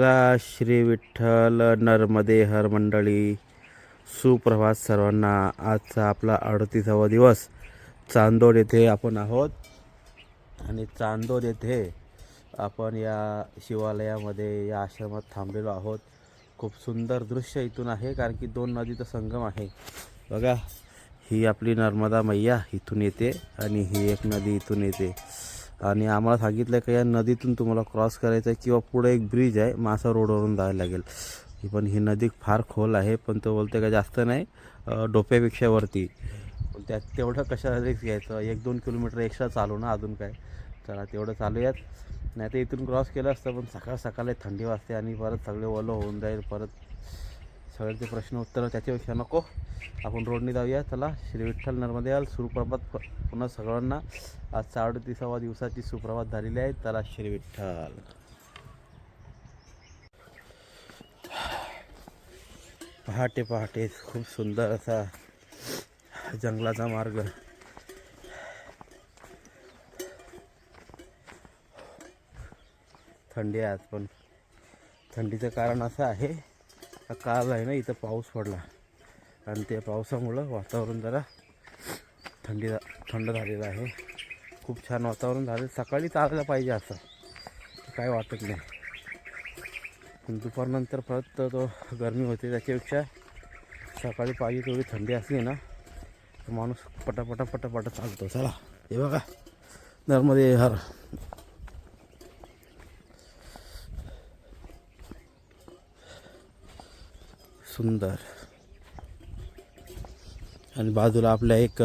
चला श्री विठ्ठल नर्मदे हर मंडळी. सुप्रभात सर्वांना. आजचा आपला अडतीसावा दिवस. चांदोड येथे आपण आहोत. आणि चांदोड येथे आपण या शिवालयामध्ये या आश्रमात थांबलेलो आहोत. खूप सुंदर दृश्य इथून आहे कारण की दोन नदीचा संगम आहे. बघा ही आपली नर्मदा मैया इथून येते आणि ही एक नदी इथून येते. आणि आम्हाला सांगितलं का या नदीतून तुम्हाला क्रॉस करायचं आहे किंवा पुढे एक ब्रिज आहे मासा रोडवरून जायला लागेल. ही पण ही नदी फार खोल आहे पण तो बोलते का जास्त नाही डोप्यापेक्षा वरती. पण त्यात तेवढं कशा रिक्स घ्यायचं? एक दोन किलोमीटर एक्स्ट्रा चालू ना अजून काय? चला तेवढं चालूयात नाही तर इथून क्रॉस केलं असतं पण सकाळ सकाळी थंडी वाजते आणि परत सगळे ओलं होऊन जाईल परत सगळ्यांचे प्रश्न उत्तर त्याच्यापेक्षा नको. आपण रोडने जाऊया. चला श्री विठ्ठल नर्मदेवाल सुप्रभात पुन्हा सगळ्यांना. आज अडतीसावा दिवसाची सुप्रभात झालेली आहे. चला श्री विठ्ठल. पहाटे पहाटे खूप सुंदर असा जंगलाचा मार्ग. थंडी आहे आज पण थंडीचं कारण असं आहे काल आहे ना इथं पाऊस पडला. आणि त्या पावसामुळं वातावरण जरा थंडी थंड झालेलं आहे. खूप छान वातावरण झालं. सकाळी चालायला पाहिजे असं. काय वाटत नाही. पण दुपारनंतर परत तो- गरमी होते त्याच्यापेक्षा सकाळी पाहिजे तेवढी थंडी असली ना तर माणूस पटापटा पटापटा चालतो. चला हे बघा. नर्मदे हर. सुंदर. आणि बाजूला आपल्या एक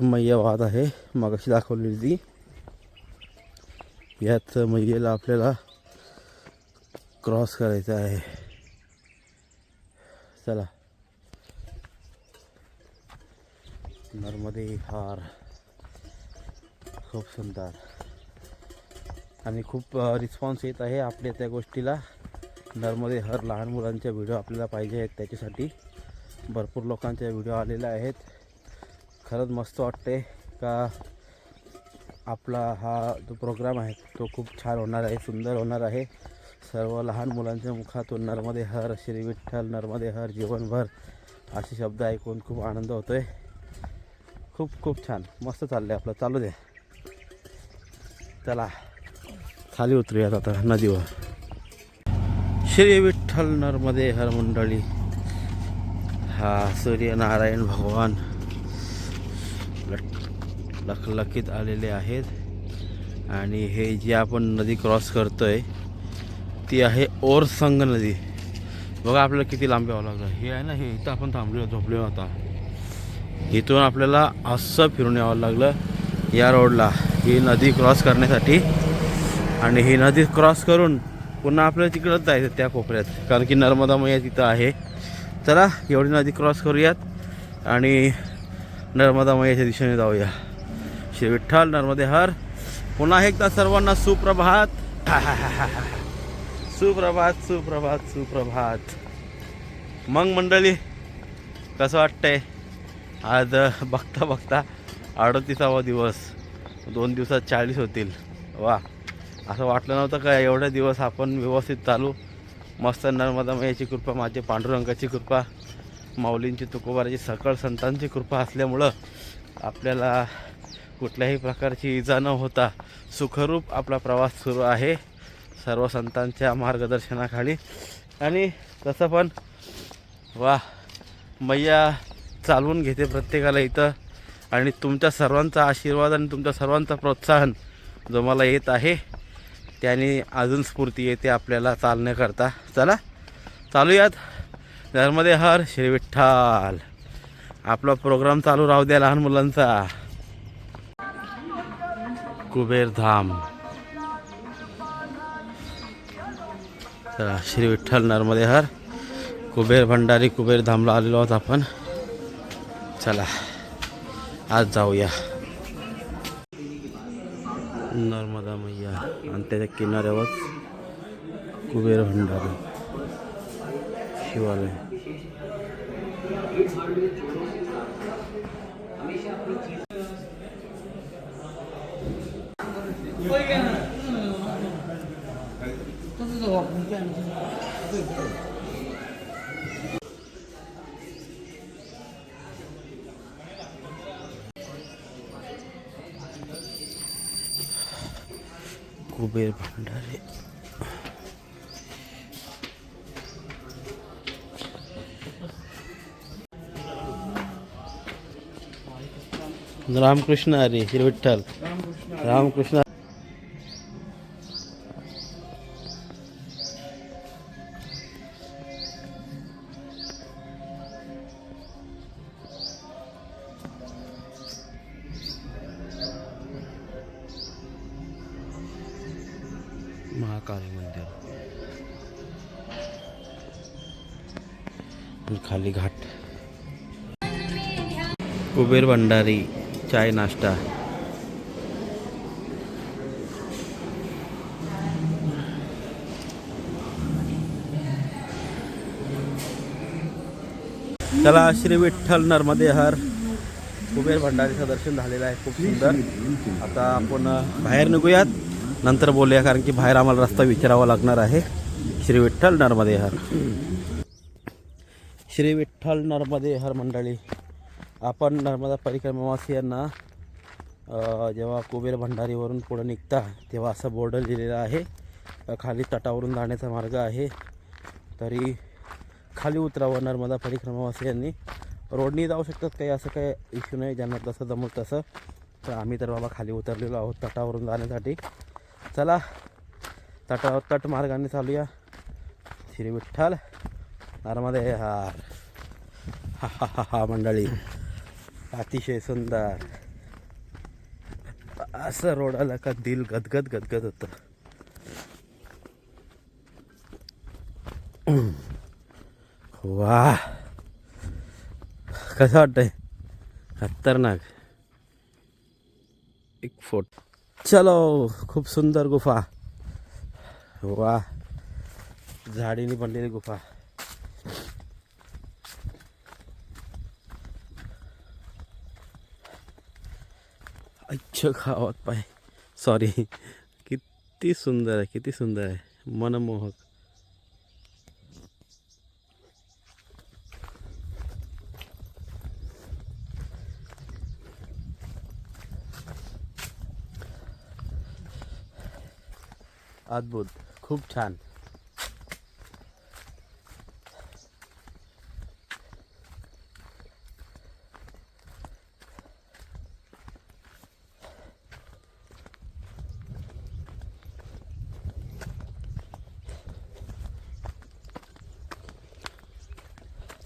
मैया वाहत आहे. मगाशी दाखवलेली ती. याच मैयेला आपल्याला क्रॉस करायचं आहे. चला. नर्मदे हार. खूप सुंदर. आणि खूप रिस्पॉन्स येत आहे आपल्या त्या गोष्टीला. नर्मदे हर लहान मुलांच्या व्हिडिओ आपल्याला पाहिजे आहेत. त्याच्यासाठी भरपूर लोकांच्या व्हिडिओ आलेले आहेत. खरंच मस्त वाटते का आपला हा जो प्रोग्राम आहे तो खूप छान होणार आहे सुंदर होणार आहे. सर्व लहान मुलांच्या मुखातून नर्मदे हर श्री विठ्ठल नर्मदे हर जीवनभर असे शब्द ऐकून खूप आनंद होतो आहे खूप खूप छान. मस्त चाललं आहे आपलं. चालू दे. चला. खाली उतरूयात आता नदीवर. श्री विठ्ठल नर्मदे हर मंडळी. हा सूर्यनारायण भगवान लखलखीत आलेले आहेत. आणि हे जी आपण नदी क्रॉस करतो आहे ती आहे ओरसंग नदी. बघा आपल्याला किती लांब यावं लागलं. हे आहे ना हे इथं आपण थांबलो झोपलो आता. इथून आपल्याला असं फिरून यावं लागलं या रोडला ही नदी क्रॉस करण्यासाठी. आणि ही नदी क्रॉस करून पुन्हा आपल्याला तिकडंच जायचं त्या कोपऱ्यात. कारण की नर्मदा मैया तिथं आहे. चला एवढी नदी क्रॉस करूयात आणि नर्मदा मैयाच्या दिशेने जाऊया. श्री विठ्ठल नर्मदे हर. पुन्हा एकदा सर्वांना सुप्रभात. सुप्रभात सुप्रभात सुप्रभात. मग मंडळी कसं वाटतंय? आज बघता बघता अडतीसावा दिवस. दोन दिवसात चाळीस होतील. वा. असं वाटलं नव्हतं का एवढे दिवस आपण व्यवस्थित चालू. मस्त नर्मदा मैयाची कृपा माझे पांडुरंगाची कृपा माऊलींची तुकोबाराची सकळ संतांची कृपा असल्यामुळं आपल्याला कुठल्याही प्रकारची इजा न होता सुखरूप आपला प्रवास सुरू आहे. सर्व संतांच्या मार्गदर्शनाखाली. आणि तसं पण वा मैया चालवून घेते प्रत्येकाला इथं. आणि तुमच्या सर्वांचा आशीर्वाद आणि तुमच्या सर्वांचा प्रोत्साहन जो मला येत आहे त्याने अजून स्फूर्ती येते आपल्याला चालण्याकरता. चला चालूयात. नर्मदे हर श्री विठ्ठल. आपला प्रोग्राम चालू राहू द्या लहान मुलांचा. कुबेरधाम चला श्री विठ्ठल नर्मदे हर. कुबेर भंडारी कुबेरधामला आलेलो आहोत आपण. चला आज जाऊया. नर्मदा मैया आणि त्याच्या किनाऱ्यावर कुबेर भंडार शिवालय. कुबेर भंडारे। रामकृष्ण अरे श्री विठ्ठल रामकृष्ण खाली घाट. कुबेर भंडारी चाय नाश्ता. चला श्री विठ्ठल नर्मदे हर कुबेर भंडारीचं दर्शन झालेलं आहे खूप सुंदर. आता आपण बाहेर निघूयात. नंतर बोलूया कारण की बाहेर आम्हाला रस्ता विचारावा लागणार आहे. श्री विठ्ठल नर्मदे हर श्री विठ्ठल नर्मदे हर मंडळी. आपण नर्मदा परिक्रमावासियांना यांना जेव्हा कुबेर भंडारीवरून पुढे निघता तेव्हा असं बोर्ड लिहिलेला आहे. खाली तटावरून जाण्याचा मार्ग आहे. तरी खाली उतरावं नर्मदा परिक्रमावासियांनी रोडनी जाऊ शकतात काही असं काही इश्यू नाही. ज्यांना तसं जमल तसं. तर आम्ही तर बाबा खाली उतरलेलो आहोत तटावरून जाण्यासाठी. चला तटावर तट मार्गाने चालूया. श्री विठ्ठल. नर्मदे हार. हा हा हा हा मंडळी. अतिशय सुंदर. असं रोडाला का दिल गदगद गदगद होतं. वा. कसं वाटतंय? खतरनाक. एक फोट. चलो खूप सुंदर गुफा. वा. झाडीने बनलेली गुफा. अच्छा खावत पाय. सॉरी किती सुंदर आहे किती सुंदर आहे. मनमोहक. अद्भुत. खूप छान.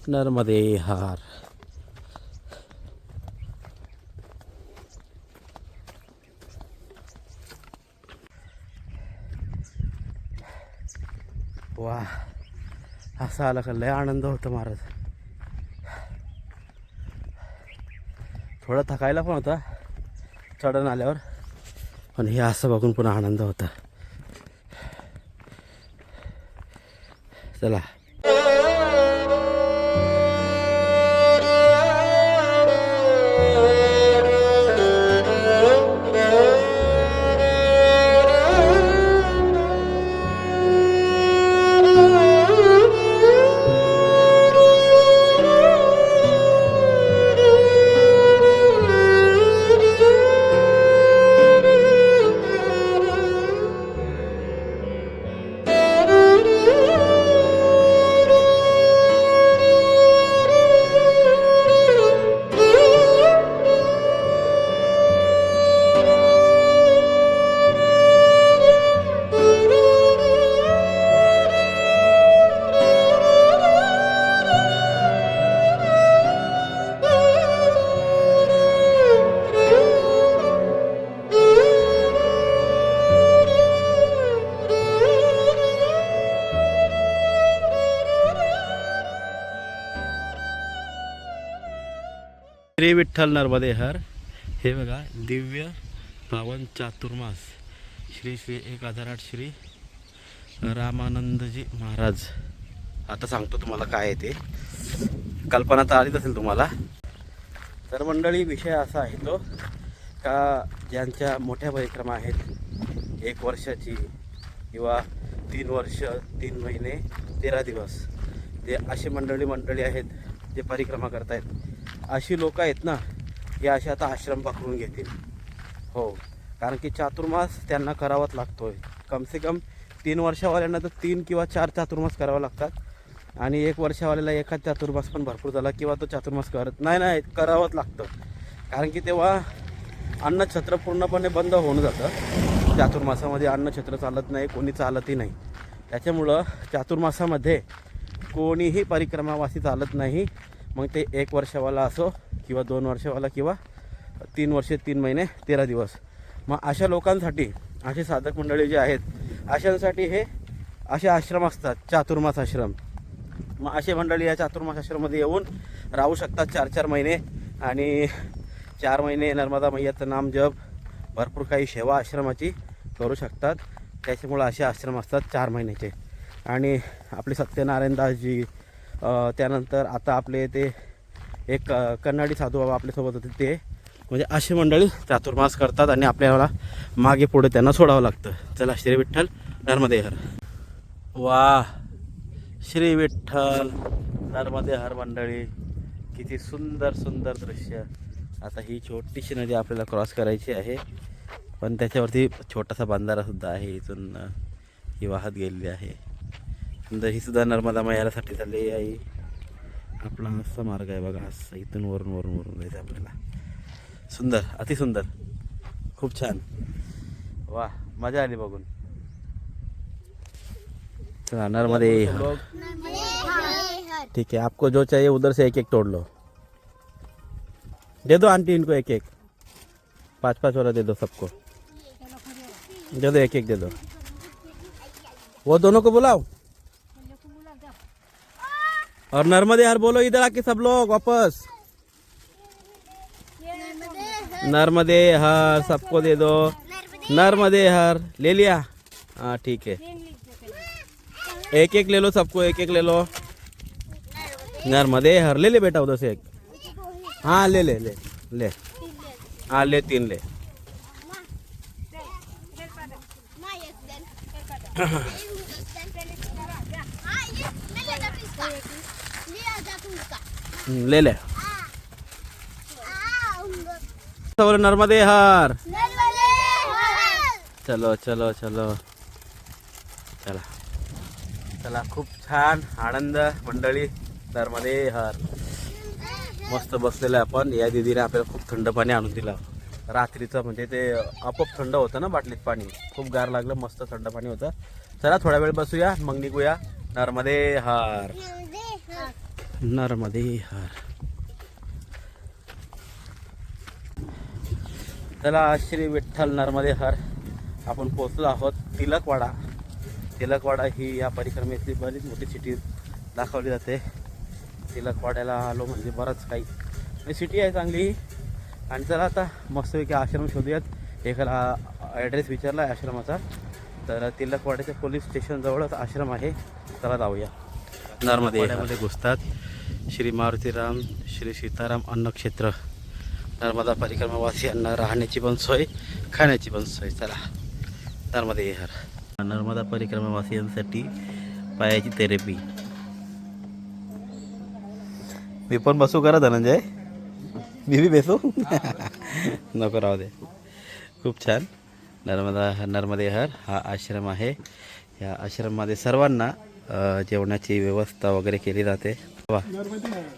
नर्मदे हार. वा असं आलं का? लय आनंद होतो महाराज. थोडं थकायला पण होता चढण आल्यावर. पण हे असं बघून पुन्हा आनंद होता. चला. श्री विठ्ठल नर्मदे हर. हे बघा दिव्य पावन चातुर्मास. श्री श्री एक हजार आठ श्री रामानंदजी महाराज. आता सांगतो तुम्हाला काय आहे ते. कल्पना तर आलीच असेल तुम्हाला. तर मंडळी विषय असा आहे तो का ज्यांच्या मोठ्या परिक्रमा आहेत एक वर्षाची किंवा तीन वर्ष तीन महिने तेरा दिवस ते अशी मंडळी मंडळी आहेत जे परिक्रमा करतायत. अशी लोक आहेत ना हे असे आता आश्रम पकडून घेतील. हो. कारण की चातुर्मास त्यांना करावाच लागतोय. कम से कम तीन वर्षावाल्यांना तर तीन किंवा चार चातुर्मास करावं लागतात. आणि एक वर्षावाल्याला एखाद चातुर्मास पण भरपूर झाला किंवा तो चातुर्मास करत नाही नाही करावंच लागतं. कारण की तेव्हा अन्नछत्र पूर्णपणे बंद होऊन जातं. चातुर्मासामध्ये अन्नछत्र चालत नाही कोणी चालतही नाही. त्याच्यामुळं चातुर्मासामध्ये कोणीही परिक्रमावासी चालत नाही. मग ते एक वर्षावाला असो किंवा दोन वर्षावाला किंवा तीन वर्षे तीन महिने तेरा दिवस. मग अशा लोकांसाठी असे साधक मंडळी जे आहेत अशांसाठी हे असे आश्रम असतात चातुर्मास आश्रम. मग असे मंडळी या चातुर्मास आश्रममध्ये येऊन राहू शकतात चार चार महिने आणि चार महिने नर्मदा मैयाचं नाम जप भरपूर काही सेवा आश्रमाची करू शकतात. त्याच्यामुळं असे आश्रम असतात चार महिन्याचे. आणि आपले सत्यनारायणदासजी त्यानंतर आता आपले ते एक कन्नाडी साधू बाबा आपल्यासोबत होते ते. म्हणजे अशी मंडळी चातुर्मास करतात आणि आपल्याला मागे पुढे त्यांना सोडावं लागतं. चला श्री विठ्ठल नर्मदेहर. वा श्री विठ्ठल नर्मदेहर मंडळी. किती सुंदर सुंदर दृश्य. आता ही छोटीशी नदी आपल्याला क्रॉस करायची आहे. पण त्याच्यावरती छोटासा बांधारासुद्धा आहे. इथून ही वाहत गेलेली आहे. ही नर्मदा मैयासाठी चालली आहे आपला असा मार्ग आहे बघा, असा इथून वरून वरून वरून आपल्याला. सुंदर, अतिसुंदर. खूप छान. वा, मज़ा आली बघून. चला, नर्मदे ठीक है आपको जो चाहिए, उधर से एक एक तोड़ लो. दे दो आंटी इनको एक एक पाँच पाँच वाला दे दो सबको. दे दो एक एक दे दो. वो दोनों को बुलाओ. और नर्मदे हर बोलो इधर आके सब लोग वापस। नर्मदे हर सबको दे दो। नर्मदे हर ले लिया। हाँ ठीक है। एक एक ले लो सबको एक एक ले लो। नर्मदे हर ले ले बेटा उधर से एक। हाँ ले ले ले ले। हाँ ले तीन ले। हम्म, ले ले. बोलो नर्मदे हर. चलो चलो चलो. चला. चला खूप छान आनंद मंडळी नर्मदे हर. मस्त बसलेलं आहे आपण. या दिदीने आपल्याला खूप थंड पाणी आणून दिलं. रात्रीचं म्हणजे ते आपोआप थंड होतं ना बाटलीत पाणी. खूप गार लागलं मस्त थंड पाणी होतं. चला थोडा वेळ बसूया मग निघूया. नर्मदे हर. नर्मदे हर। चला श्री विठ्ठल नर्मदे हर। आपण पोचलो आहोत तिलकवाडा. तिलकवाडा ही या परिक्रमेतली बरीच मोठी सिटी दाखवली जाते. तिलकवाड्याला आलो म्हणजे बरंच काही. सिटी आहे चांगली. आणि चला आता मस्तपैकी आश्रम शोधूयात. एकाला ॲड्रेस विचारला आहे आश्रमाचा. तर तिलकवाड्याच्या पोलीस स्टेशनजवळच आश्रम आहे. चला जाऊया. नर्मदेमध्ये घुसतात. श्री मारुतीराम श्री सीताराम अन्नक्षेत्र नर्मदा परिक्रमावासियांना राहण्याची पण सोय खाण्याची पण सोय. चला नर्मदे हर नर्मदा परिक्रमावासियांसाठी पायाची थेरपी मी पण बसू करा धनंजय. मी बी बेसू. नको राहू दे. खूप छान. नर्मदा नर्मदेहर हा आश्रम आहे. या आश्रममध्ये सर्वांना जेवणाची व्यवस्था वगैरे केली जाते. वा.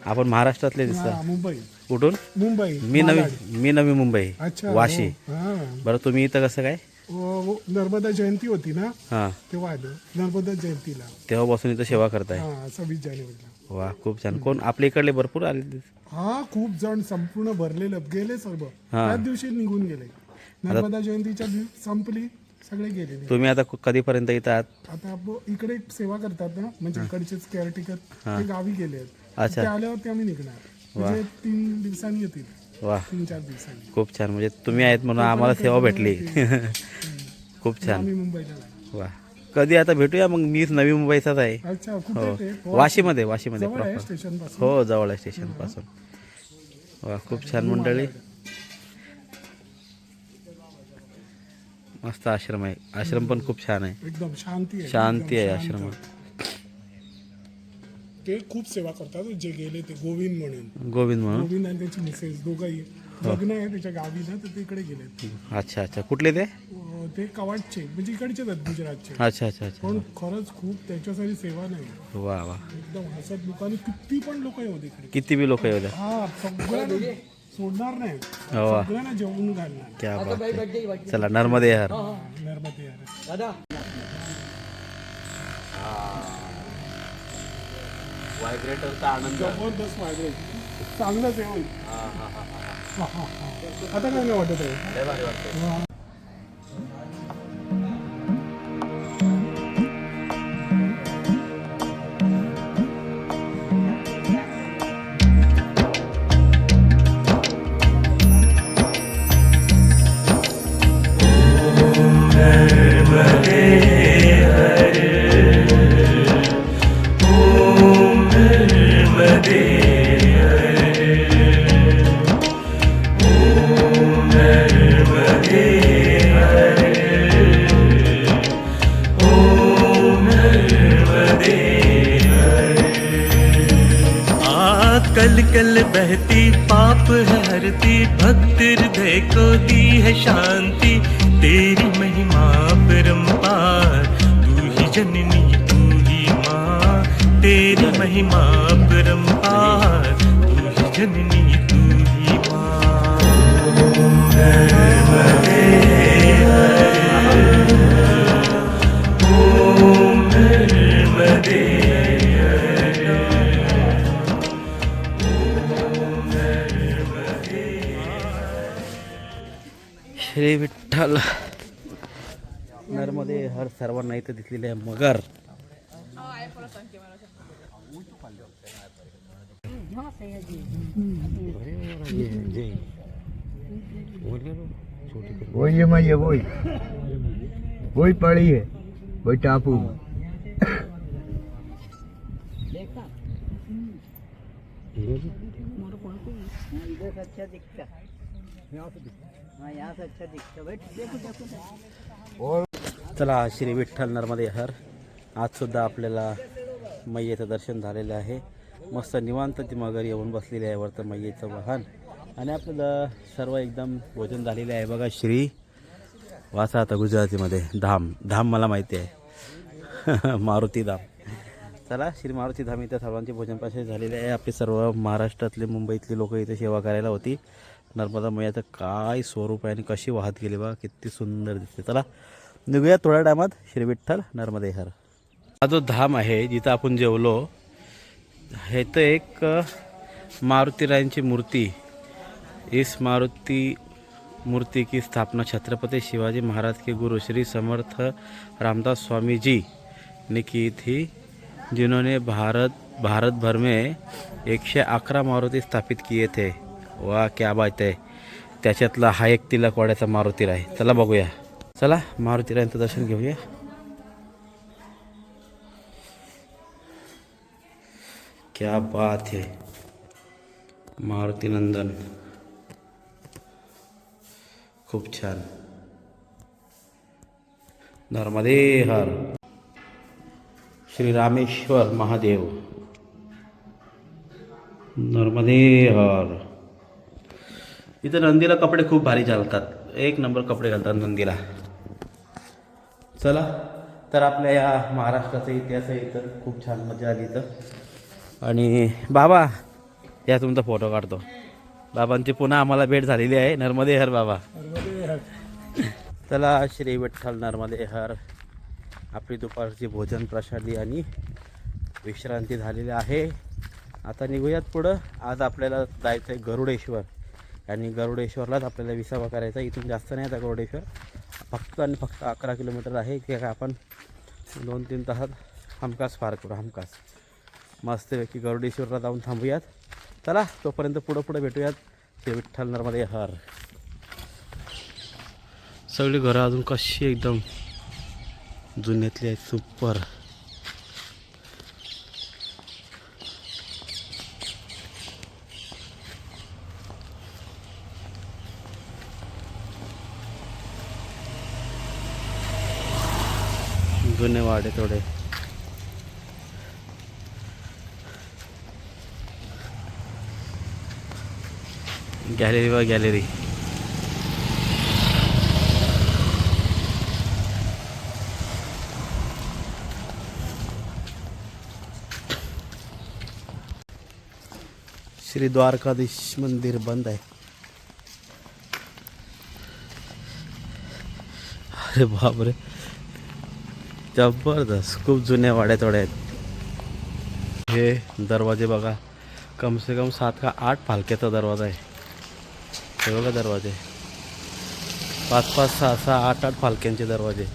आपण महाराष्ट्रातले दिसता. मुंबई. कुठून? मुंबई. मी नवी. मी नवी मुंबई. अच्छा वाशी. हो, हा. बरं तुम्ही इथं कसं काय? हो, हो, नर्मदा जयंती होती ना? हां. तेव्हा आलो. नर्मदा जयंतीला. तेव्हापासून इथं सेवा करताय. हा सव्वीस जानेवारीला. वा खूप छान. कोण? आपल्या इकडले भरपूर आले हा खूप जण संपूर्ण भरलेलं गेले सर्व. त्याच दिवशी निघून गेले. नर्मदा जयंतीच्या संपली. सगळे गेलेले. तुम्ही आता कु- कधीपर्यंत इथं आहात आता आप- इकडे सेवा करतात ना म्हणजे इकडचेच केअरटेकर ते गावी गेले आहेत. अच्छा. ते आल्यावरती आम्ही निघणार. म्हणजे तीन दिवसांनी येतील. वा. तीन चार दिवसांनी. खूप छान. म्हणजे तुम्ही आहेत म्हणून आम्हाला सेवा भेटली. खूप छान. आम्ही मुंबईला. वा. कधी आता भेटूया? मग मीच नवी मुंबईचाच आहे. अच्छा कुठे हो. ते? वाशीमध्ये वाशीमध्ये जवळ आहे प्रॉपर स्टेशनपासून. हो जवळ आहे स्टेशनपासून. वा खूप छान मंडळी. मस्त आश्रम आहे. आश्रम पण खूप छान आहे. एकदम शांती आहे शांती आहे. आश्रमात. ते खूप सेवा करतात जे गेले ते गोविंद म्हणून. गोविंद म्हणून? गोविंद आणि त्याची मिसेस दोघंही. हो. लग्न आहे त्याच्या गावी ना तर तिकडे गेले. अच्छा अच्छा. कुठले ते? ते कवाटचे म्हणजे इकडचे आहेत गुजरातचे. अच्छा अच्छा अच्छा. पण खरंच खूप त्याच्यासाठी सेवा नाही. वा वा. एकदम हसत लोकांनी किती पण लोक येऊ इकडे. किती बी लोक येऊ द्या. हा सगळ्यांना सोडणार नाही. हो. सगळ्यांना जेवून घालणार. क्या बात आहे. चला नर्मदे यार नर्मदे यार व्हायब्रेटरचा आनंद. जबरदस्त वाजले चांगलंच आहे होय. हा, हा, हा. आता काय नाही वाटत आहे? श्री विठ्ठल. नर्मदे हर सर्वांना इथं दिसलेले आहे मगर. वही मैं ये वही। वही पड़ी है वही टापू। चला श्री विठ्ठल नर्मदे हर. आजसुद्धा आपल्याला मैयेचं दर्शन झालेलं आहे. मस्त निवांत ती मगर येऊन बसलेली आहे वरतं मैयेचं वाहन. आणि आपल्याला सर्व एकदम भोजन झालेले आहे. बघा श्री वाचा आता गुजरातीमध्ये धाम. धाम मला माहिती आहे. मारुती धाम. चला श्री मारुती धाम इथं सर्वांचे भोजनपाशी झालेले आहे. आपले सर्व महाराष्ट्रातले मुंबईतली लोक इथे सेवा करायला होती. नर्मदा मैयाचं काय स्वरूप आहे आणि कशी वाहत गेली बा किती सुंदर दिसते. चला निघूया थोड्या टायमात. श्री विठ्ठल नर्मदे हर. हा जो धाम आहे जिथं आपण जेवलो हे तर एक मारुतीरायांची मूर्ती इस मारुती मूर्ती की स्थापना छत्रपति शिवाजी महाराज के गुरु श्री समर्थ रामदास स्वामी जी ने की थी जिन्होंने भारत भारत भर में एकशे अकरा मारुती स्थापित किए थे. वा क्या बात आहे. त्याच्यातला हा एक तिलकवाड्याचा मारुती राय. चला बघूया. चला मारुतीरायांचं दर्शन घेऊया. क्या बात है मारुती नंदन. खूप छान. नर्मदे हर. श्री रामेश्वर महादेव. नर्मदे हर. इथं नंदीला कपडे खूप भारी चालतात. एक नंबर कपडे घालतात नंदीला. चला तर आपल्या या महाराष्ट्राचा इतिहास आहे इथं. खूप छान मजा आली इथं. आणि बाबा या तुमचा फोटो काढतो. बाबांची पुन्हा आम्हाला भेट झालेली आहे. नर्मदे हर बाबा. चला श्री विठ्ठल नर्मदे हर. आपली दुपारची भोजन प्रसादी आणि विश्रांती झालेली आहे. आता निघूयात पुढं. आज आपल्याला जायचं आहे गरुडेश्वर. आणि गरुडेश्वरलाच आपल्याला विसावा करायचा. इथून जास्त नाही आता गरुडेश्वर. फक्त आणि फक्त अकरा किलोमीटर आहे. की आपण दोन तीन तासात हमखास पार करू हमखास. मस्तपैकी गरुडेश्वरला जाऊन थांबूयात. चला तोपर्यंत पुढं पुढं भेटूयात. ते विठ्ठल नर्मदे हर. सगळी घरं अजून कशी एकदम जुन्यातली आहेत सुपर. वाढे थोडे गॅलरी व गॅलरी. श्री द्वारकाधीश मंदिर बंद आहे. अरे बापरे. जबरदस्त खूप जुन्या वाड्या थोड्या आहेत. हे दरवाजे बघा. कम से कम सात का आठ फालक्याचा दरवाजा आहे. हे बघा दरवाजे. पाच पाच सहा सहा आठ आठ फालक्यांचे दरवाजे.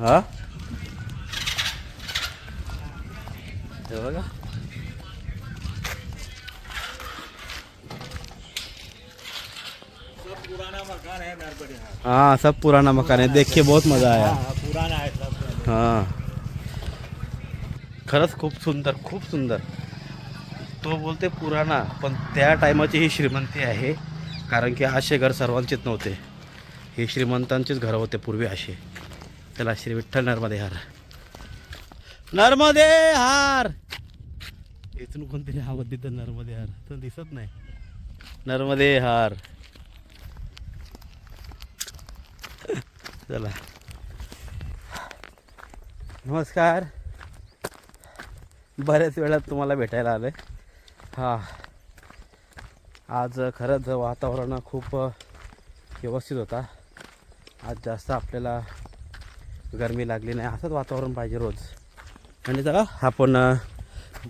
हा? हे बघा. हाँ सब पुराना मकान है। देख के बहुत मजा आया। पुराना आहे सब। हां। खरंच खूप सुंदर खूप सुंदर. तो बोलते पुराणा पण त्या टायमाची ही श्रीमंती आहे कारण की असे घर सर्वांचेच नव्हते. हे श्रीमंतांचेच घरं होते पूर्वी असे त्याला श्री विठ्ठल नर्मदे हार. नर्मदे हार! इथून कोणतरी आवाज देतं नर्मदे हार. तर दिसत नाही. नर्मदे हार. चला. नमस्कार. बऱ्याच वेळात तुम्हाला भेटायला आलं हां. आज खरंच वातावरण खूप व्यवस्थित होता. आज जास्त आपल्याला गरमी लागली नाही असंच वातावरण पाहिजे रोज. आणि जरा आपण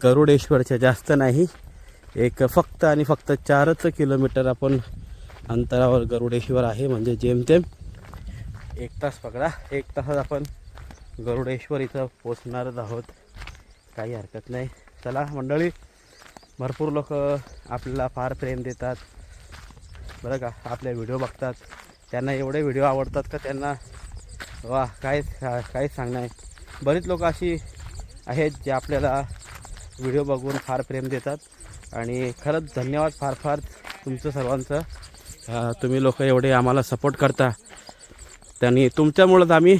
गरुडेश्वरच्या जास्त नाही एक फक्त आणि फक्त चारच किलोमीटर आपण अंतरावर गरुडेश्वर आहे म्हणजे जेमतेम एक तास पकडा एक तासात आपण गरुडेश्वर इथं पोचणारच आहोत. काही हरकत नाही. चला मंडळी भरपूर लोक आपल्याला फार प्रेम देतात. बरं का आपले व्हिडिओ बघतात. त्यांना एवढे व्हिडिओ आवडतात का त्यांना? वा काय काहीच सांगणार आहे बरीच लोक अशी आहेत जे आपल्याला व्हिडिओ बघून फार प्रेम देतात. आणि खरंच धन्यवाद फार फार तुमचं सर्वांचं. तुम्ही लोक एवढे आम्हाला सपोर्ट करता. त्यांनी तुमच्यामुळंच आम्ही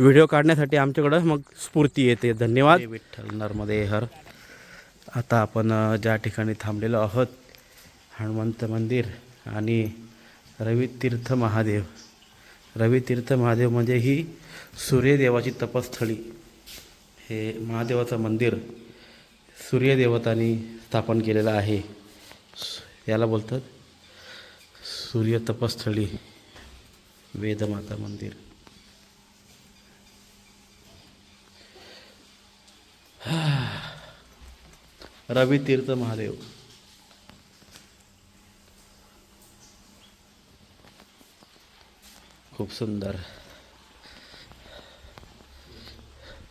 व्हिडिओ काढण्यासाठी आमच्याकडं मग स्फूर्ती येते. धन्यवाद. विठ्ठल नर्मदे हर. आता आपण ज्या ठिकाणी थांबलेलो आहोत हनुमंत मंदिर आणि रवितीर्थ महादेव. रवितीर्थ महादेव म्हणजे ही सूर्यदेवाची तपस्थळी. हे महादेवाचं मंदिर सूर्यदेवतांनी स्थापन केलेलं आहे. याला बोलतात सूर्य तपस्थळी वेदमाता मंदिर. रवी तीर्थ महादेव. खूप सुंदर.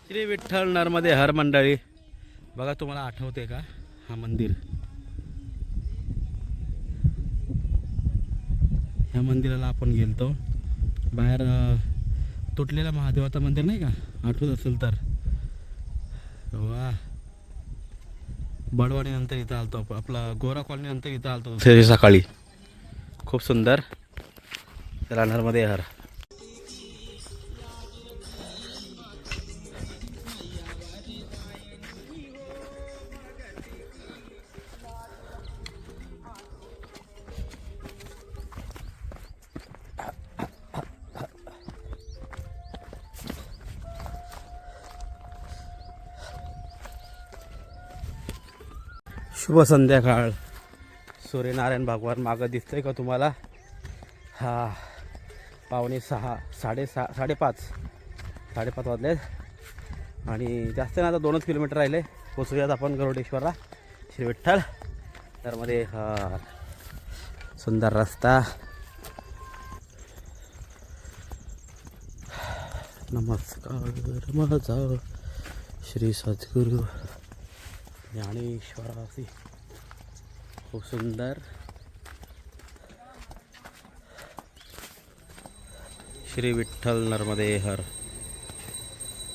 श्री विठ्ठल नर्मदे हर मंडळी बघा तुम्हाला आठवते का? हा मंदिर. ह्या मंदिराला आपण गेलतो. बाहेर तुटलेलं महादेवाचं मंदिर नाही का? आठवत असेल तर. वा. बडवाडी नंतर इथं आलतो आप- आपला गोरा कॉलनी नंतर इथं आलतो. सकाळी. खूप सुंदर. राहणारमध्ये हर. शुभ संध्याकाळ. सूर्यनारायण भगवान मागं दिसतंय का तुम्हाला? हा पावणे सहा साडेसहा साडेपाच साडेपाच वाजले आणि जास्त नाही आता दोनच किलोमीटर राहिले. पोचूयात आपण गरुडेश्वरला श्री विठ्ठल. त्यामध्ये हा सुंदर रस्ता. नमस्कार माझा श्री सद्गुरू. ज्ञानेश्वरासी। खूप सुंदर। श्री विठ्ठल नर्मदे हर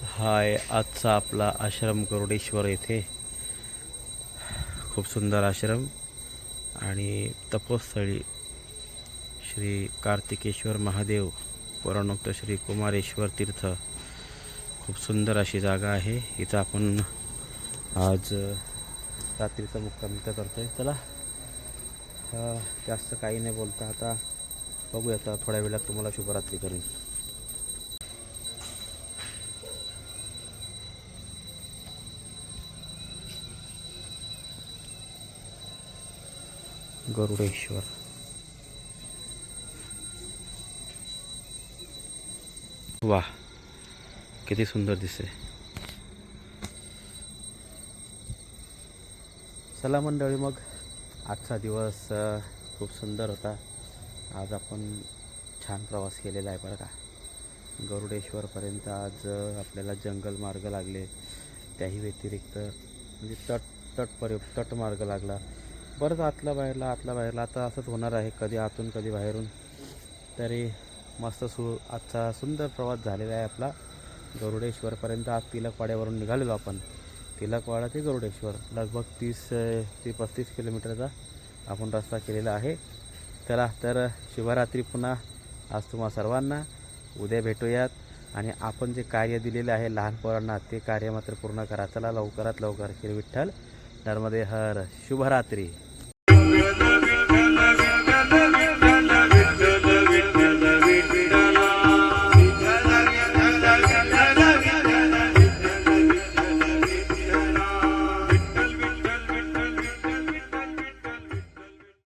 हाय आजचा आपला आश्रम गरुडेश्वर येथे। खूप सुंदर आश्रम आणि तपोस्थळी श्री कार्तिकेश्वर महादेव पुराणोक्त श्री कुमारेश्वर तीर्थ। खूप सुंदर अशी जागा आहे. इथं आपण आज रात्रीचा मुक्काम इथं करतो आहे चला जास्त काही नाही बोलता आता. बघूया आता थोड्या वेळात तुम्हाला शुभरात्री करेन. गरुडेश्वर. वा किती सुंदर दिसते चला मंडळी मग आजचा दिवस खूप सुंदर होता. आज आपण छान प्रवास केलेला आहे बरं का. गरुडेश्वरपर्यंत आज आपल्याला जंगल मार्ग लागले. त्याही व्यतिरिक्त म्हणजे तट तटपर तट मार्ग लागला. बरंच आतला बाहेरला आतला बाहेरला. आता असंच होणार आहे कधी आतून कधी बाहेरून. तरी मस्त सु आजचा सुंदर प्रवास झालेला आहे आपला. गरुडेश्वरपर्यंत आज तिलकवाड्यावरून निघालेलो आपण. तिलकवाडा ते गरुडेश्वर लगभग तीस ते पस्तीस किलोमीटरचा आपण रस्ता केलेला आहे. चला तर शिवरात्री पुन्हा. आज तुम्हा सर्वांना उद्या भेटूयात आणि आपण जे कार्य दिलेलं आहे लहान पोरांना ते कार्य मात्र पूर्ण करा. चला लवकरात लवकर. श्री विठ्ठल नर्मदे हर. शुभरात्री.